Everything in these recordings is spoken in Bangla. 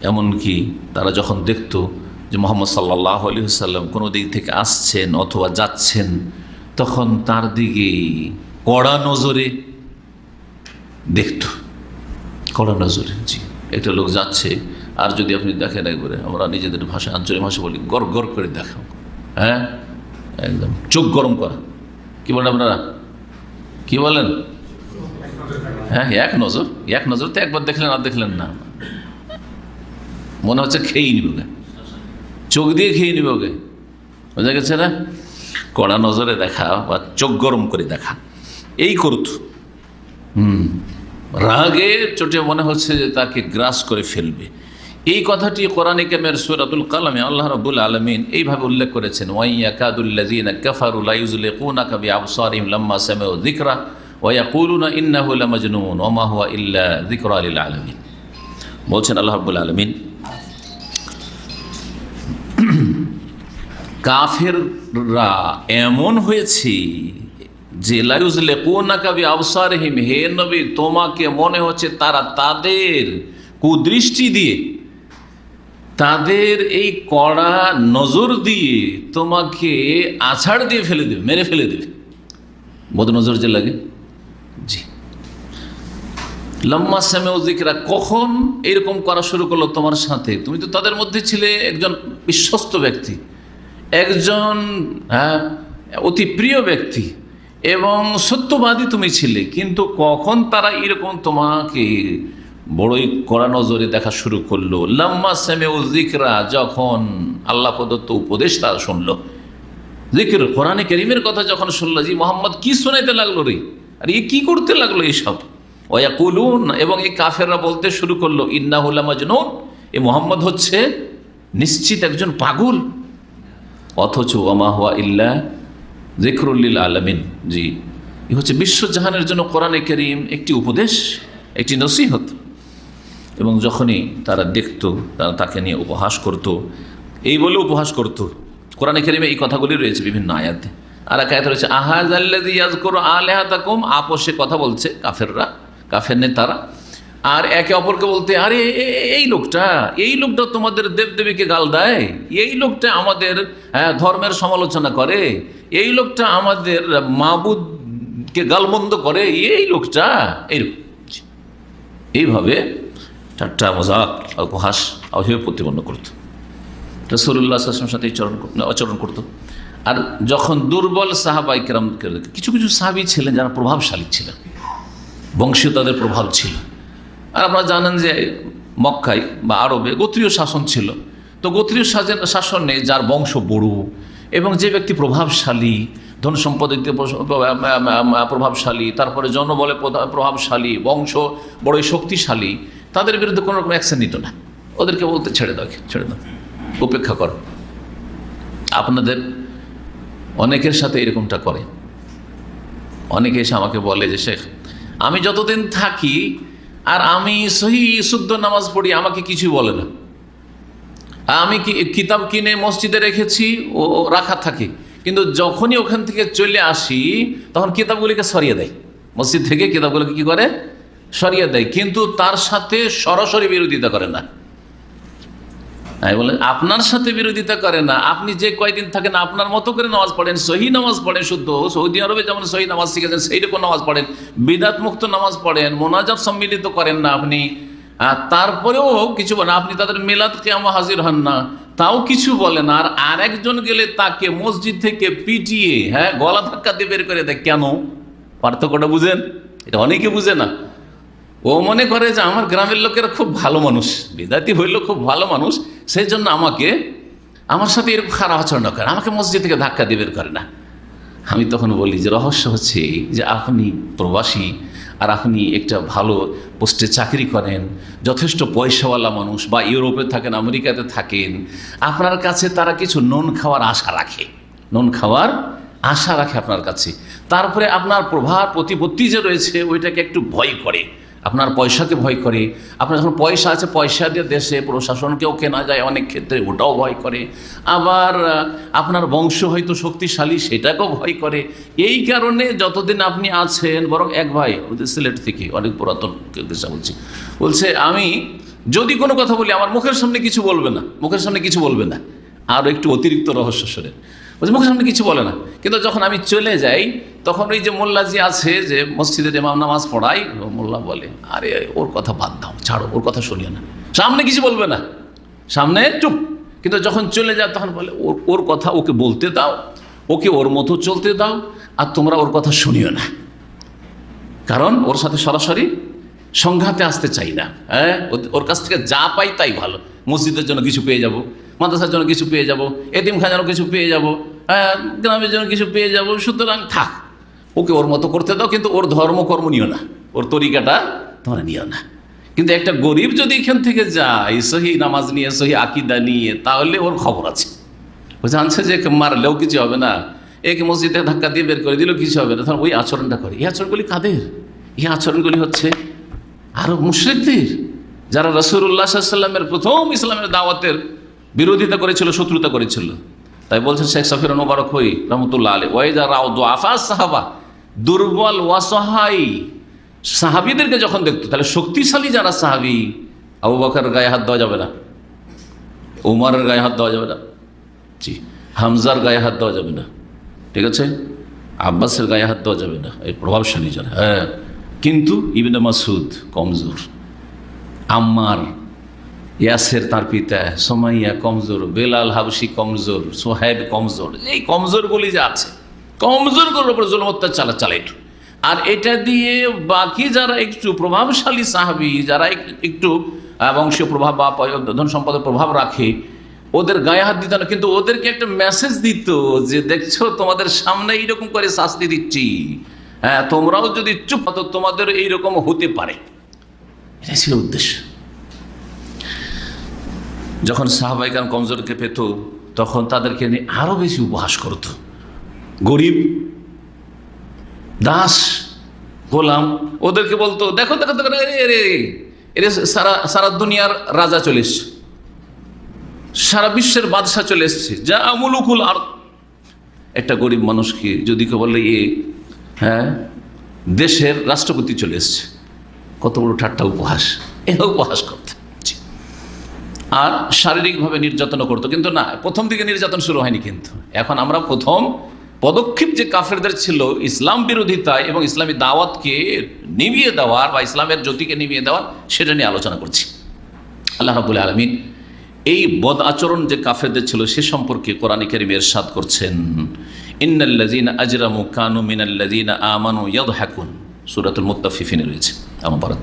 এমনকি তারা যখন দেখত যে মোহাম্মদ সাল্লাহ আলী সাল্লাম কোনো দিক থেকে আসছেন অথবা যাচ্ছেন, তখন তার দিকে কড়া নজরে দেখত। কড়া নজরে, জি। একটা লোক যাচ্ছে, আর যদি আপনি দেখেন একবারে, আমরা নিজেদের ভাষা, আঞ্চলিক ভাষা বলি গর গড় করে দেখাও। হ্যাঁ? একদম। চোখ গরম করা। কি বলেন আপনারা? কি বলেন? হ্যাঁ এক নজর এক নজর তো একবার দেখলেন, আর দেখলেন না। মনে হচ্ছে খেয়েই নিব গে চোখ দিয়ে খেয়ে নিব গে বোঝা গেছে না? কড়া নজরে দেখা বা চোখ গরম করে দেখা। এই করত। হুম। রাগে চোটে মনে হচ্ছে যে তাকে গ্রাস করে ফেলবে। এই কথাটি কোরআনে কেমের সুরাতুল কালামে আল্লাহ রাবুল আলমিন এইভাবে উল্লেখ করেছেন ওয়াইয়া কাদুল্লাদিন কাফারুল আইজুল কুনা কবি আবসারিম লাম্মা সামেও দিকরা ওয়া কুলুনা ইন্নাহুল মজনুন ওমা হুয়া ইল্লা দিকরা আলিল আলমিন। বলছেন আল্লাহ রাবুল আলমিন কাফেররা এমন হয়েছে যে লাইউজলে কোনা কবি আবসারহিম হে নবী, তোমাকে মনে হচ্ছে তারা তাদের কুদৃষ্টি দিয়ে, তাদের এই কড়া নজর দিয়ে তোমাকে আছাড় দিয়ে ফেলে দেবে, মেরে ফেলে দেবে। বদ নজর যে লাগে? জি। লম্মা শ্যামে জিকরা কখন এরকম করা শুরু করল তোমার সাথে? তুমি তো তাদের মধ্যে ছিলে একজন বিশ্বস্ত ব্যক্তি, একজন হ্যাঁ অতি প্রিয় ব্যক্তি এবং সত্যবাদী তুমি ছিলে, কিন্তু কখন তারা এরকম তোমাকে বড়ই কড়া নজরে দেখা শুরু করল? লাম্মা শ্যামে জিকরা যখন আল্লাহ প্রদত্ত উপদেশ তারা শুনলো। জিকির কোরআনে করিমের কথা যখন শুনলো, জি মোহাম্মদ কি শোনাইতে লাগল রে? আর এ কি করতে লাগল এইসব ওয়া কুলুন এবং এই কাফেররা বলতে শুরু করল ইন্নাহুল্লা মজনুন এ মোহাম্মদ হচ্ছে নিশ্চিত একজন পাগল। অথচ ওমা হুয়া ইল্লা জিক্রুল্লিল আলমিন। জি, এ হচ্ছে বিশ্বজাহানের জন্য কোরআনে করিম একটি উপদেশ, একটি নসিহত। এবং যখনই তারা দেখত, তারা তাকে নিয়ে উপহাস করত, এই বলে উপহাস করত। কোরআনে করিমে এই কথাগুলি রয়েছে বিভিন্ন আয়াতে। আর এক আয়াত রয়েছে আহাজ আল্লাদি ইয়াজ আপোষে কথা বলছে কাফেররা। কাফের নেতারা আর একে অপরকে বলতে আরে এই লোকটা এই লোকটা তোমাদের দেবদেবীকে গাল দেয় এই লোকটা আমাদের হ্যাঁ, ধর্মের সমালোচনা করে এই লোকটা আমাদের মাবুদকে গালমন্দ করে এই লোকটা এইরকম। এইভাবে ঠাট্টা মজাক উপহাস অভিভাবে প্রতিপন্ন করত। রসুল্লাহ আসলামের সাথে চরণ আচরণ করত। আর যখন দুর্বল সাহাবাই কেরাম কিছু কিছু সাহাবি ছিলেন যারা প্রভাবশালী ছিলেন। বংশীয় তাদের প্রভাব ছিল। আর আপনারা জানেন যে মক্কায় বা আরবে গোত্রীয় শাসন ছিল। তো গোত্রীয় শাসন- শাসনে যার বংশ বড় এবং যে ব্যক্তি প্রভাবশালী, ধন সম্পদ দিক দিয়ে প্রভাবশালী, তারপরে জনবলে প্রভাবশালী, বংশ বড়ই শক্তিশালী, তাদের বিরুদ্ধে কোনো রকম অ্যাকশন নিত না। ওদেরকে বলতে ছেড়ে দাও ছেড়ে দাও, উপেক্ষা করো। আপনাদের অনেকের সাথে এরকমটা করে। অনেকে এসে আমাকে বলে যে, শেখ আমি যতদিন থাকি আর আমি সহি শুদ্ধ নামাজ পড়ি, আমাকে কিছু বলে না। আমি কিতাব কিনে মসজিদে রেখেছি ও রাখা থাকে। কিন্তু যখনই ওখান থেকে চলে আসি, তখন কিতাবগুলিকে সরিয়ে দেয়। মসজিদ থেকে কিতাবগুলোকে কি করে? সরিয়ে দেয়। কিন্তু তার সাথে সরাসরি বিরোধিতা করে না। আমি আপনার সাথে বিরোধিতা করে না। আপনি যে কয়দিন থাকেন, আপনার মতো করে নামাজ পড়েন, সহি নামাজ পড়েন শুদ্ধ। সৌদি আরবে যেমন সহি নামাজ শিখেছেন সেই রকম নামাজ পড়েন। বিদাত মুক্ত নামাজ পড়েন, মোনাজাত সম্মিলিত করেন না আপনি। আর তারপরেও কিছু বলেন আপনি তাদের মেলাদ কেমন হাজির হন না। তাও কিছু বলেন আর আরেকজন গেলে তাকে মসজিদ থেকে পিটিয়ে হ্যাঁ গলা ধাক্কা দিয়ে বের করে দেয়। কেন? পার্থক্যটা বুঝেন? এটা অনেকে বুঝে না। ও মনে করে যে আমার গ্রামের লোকেরা খুব ভালো মানুষ বিদাতি হইল খুব ভালো মানুষ সেই জন্য আমাকে, আমার সাথে এরকম খারাপ আচরণ করে, আমাকে মসজিদ থেকে ধাক্কা দিয়ে বের করে না। আমি তখন বলি যে, রহস্য হচ্ছে যে আপনি প্রবাসী আর আপনি একটা ভালো পোস্টে চাকরি করেন, যথেষ্ট পয়সাওয়ালা মানুষ বা ইউরোপে থাকেন, আমেরিকাতে থাকেন, আপনার কাছে তারা কিছু নুন খাওয়ার আশা রাখে। নুন খাওয়ার আশা রাখে আপনার কাছে। তারপরে আপনার প্রভাব, প্রতিপত্তি যে রয়েছে, ওইটাকে একটু ভয় করে। আপনার পয়সাকে ভয় করে। আপনার যখন পয়সা আছে, পয়সা দিয়ে দেশে, প্রশাসনকেও কেনা যায় অনেক ক্ষেত্রে, ওটাও ভয় করে। আবার আপনার বংশ হয়তো শক্তিশালী, সেটাকেও ভয় করে। এই কারণে যতদিন আপনি আছেন, বরং এক ভাই সিলেট থেকে, অনেক পুরাতন দেশা বলছি। বলছে, আমি যদি কোনো কথা বলি, আমার মুখের সামনে কিছু বলবে না, মুখের সামনে কিছু বলবে না। আরও একটু অতিরিক্ত রহস্য সরে বলছে মুখের সামনে কিছু বলে না। কিন্তু যখন আমি চলে যাই, তখন ওই যে মোল্লাজি আছে যে মসজিদের ইমাম নামাজ পড়াই মোল্লা বলে, আরে, ওর কথা বাদ দাও, ছাড়ো, ওর কথা শুনিও না। সামনে কিছু বলবে না। সামনে চুপ। কিন্তু যখন চলে যায় তখন বলে, ওর ওর কথা ওকে বলতে দাও, ওকে ওর মতো চলতে দাও, আর তোমরা ওর কথা শুনিও না। কারণ ওর সাথে সরাসরি সংঘাতে আসতে চাই না। হ্যাঁ? ওর কাছ থেকে যা পাই তাই ভালো। মসজিদের জন্য কিছু পেয়ে যাব, মাদ্রাসার জন্য কিছু পেয়ে যাব এতিম খাজারও কিছু পেয়ে যাব হ্যাঁ গ্রামের জন্য কিছু পেয়ে যাব, সুতরাং থাক। ওকে ওর মতো করতে দাও, কিন্তু ওর ধর্মকর্ম নিও না, ওর তরিকাটা তোমরা নিও না। কিন্তু একটা গরিব যদি এখান থেকে যায়, সহি নামাজ নিয়ে, সহি আকিদা নিয়ে, তাহলে ওর খবর আছে। ও জানছে যে মারলেও কিছু হবে না, একে মসজিদে ধাক্কা দিয়ে বের করে দিলেও কিছু হবে না, তখন ওই আচরণটা করে। এই আচরণগুলি কাদের? এই আচরণগুলি হচ্ছে আরও মুশ্রিকদের। যারা রসুল্লাহ প্রথম ইসলামের দাওয়াতের বিরোধিতা করেছিল, শত্রুতা করেছিল। তাই বলছেন শেখ সফির মোবারক হই, রহমতুল্লাহ আলী ওয়াইদা রাও দোয়াফা সাহাবা, দুর্বল ওয়াসহাই সাহাবিদেরকে যখন দেখতো, তাহলে শক্তিশালী যারা সাহাবি, আবু বকর গায়ে হাত দেওয়া যাবে না, উমারের গায়ে হাত দেওয়া যাবে না, জি, হামজার গায়ে হাত দেওয়া যাবে না, ঠিক আছে? আব্বাসের গায়ে হাত দেওয়া যাবে না, এই প্রভাবশালী যারা হ্যাঁ। কিন্তু ইবনে মাসুদ কমজোর। আম্মার ইয়াসের তার পিতা, সোমাইয়া কমজোর, বেলাল হাবসি কমজোর সোহেব কমজোর, এই কমজোরগুলি যে আছে, কমজোরগুলোর উপর জুলম অত্যাচার চালাইত আর এটা দিয়ে বাকি যারা একটু প্রভাবশালী সাহাবি, যারা এক- একটু বংশীয় প্রভাব বা ধন সম্পদের প্রভাব রাখে, ওদের গায়ে হাত দিত না, কিন্তু ওদেরকে একটা মেসেজ দিত যে, দেখছ, তোমাদের সামনে এইরকম করে শাস্তি দিচ্ছি। হ্যাঁ তোমরাও যদি চুপ তো তোমাদের এইরকম হতে পারে। এটা ছিল উদ্দেশ্য। যখন সাহাবাইকান কমজোরকে পেত, তখন তাদেরকে নিয়ে আরও বেশি উপহাস করত। গরিব, দাস, গোলাম, ওদেরকে বলতো, দেখো দেখো দেখো এরে এরে সারা সারা দুনিয়ার রাজা চলে এসছে। সারা বিশ্বের বাদশাহ চলে এসছে। যা মুলুকুল আর একটা গরিব মানুষকে যদি কেউ বলে, এ হ্যাঁ দেশের রাষ্ট্রপতি চলে এসছে। কত বড় ঠাট্টা উপহাস। এ উপহাস করত। আর শারীরিকভাবে নির্যাতনও করতো। কিন্তু না, প্রথম দিকে নির্যাতন শুরু হয়নি কিন্তু। এখন আমরা প্রথম পদক্ষেপ যে কাফেরদের ছিল ইসলাম বিরোধিতা এবং ইসলামী দাওয়াতকে নিভিয়ে দেওয়ার বা ইসলামের জ্যোতিকে নিভিয়ে দেওয়ার সেটা নিয়ে আলোচনা করছি। আল্লাহ রাবুল আলমিন এই বদ আচরণ যে কাফেরদের ছিল সে সম্পর্কে কোরআন কেরিম এরশাদ করছেন। ইন্নাল্লাজিন আজরামু কানু মিনাল্লাজিন আমানু ইয়াদ হ্যাকুন সুরাতুল মুত্তাফিফিনে রয়েছে। ভারত।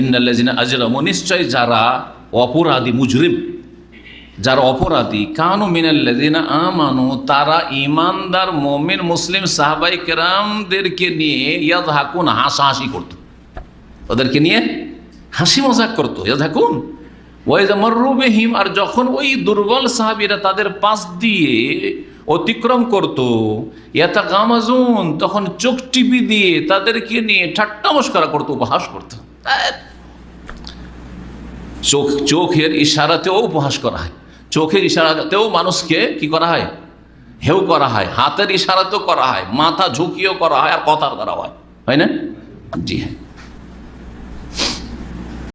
ইন্নাল্লাজিন আজরামু নিশ্চয় যারা অপরাধী, মুজরিম, যারা অপরাধী, কানু মিনাল্লাদিনা আমানু, তারা ইমানদার মমিন, মুসলিম সাহাবাই কেরামদেরকে নিয়ে ইয়াদ হাকুন হাসাহাসি করত। ওদেরকে নিয়ে হাসি মজাক করতো ইয়াদ হাকুন ওয়াইজ মর্রুবেহিম আর যখন ওই দুর্বল সাহাবিরা তাদের পাশ দিয়ে অতিক্রম করত। ইয়াতা গামাজুন তখন চোখ টিপি দিয়ে তাদেরকে নিয়ে ঠাট্টা মস্করা করতো, উপহাস করতো। চোখ, চোখের ইশারাতেও উপহাস করা হয়। চোখের ইশারাতেও মানুষকে কি করা হয়? হেউ করা হয়, হাতের ইশারাতেও করা হয়, মাথা ঝুঁকিও করা হয় আর কথার করা হয়। হয় না? জি হ্যাঁ।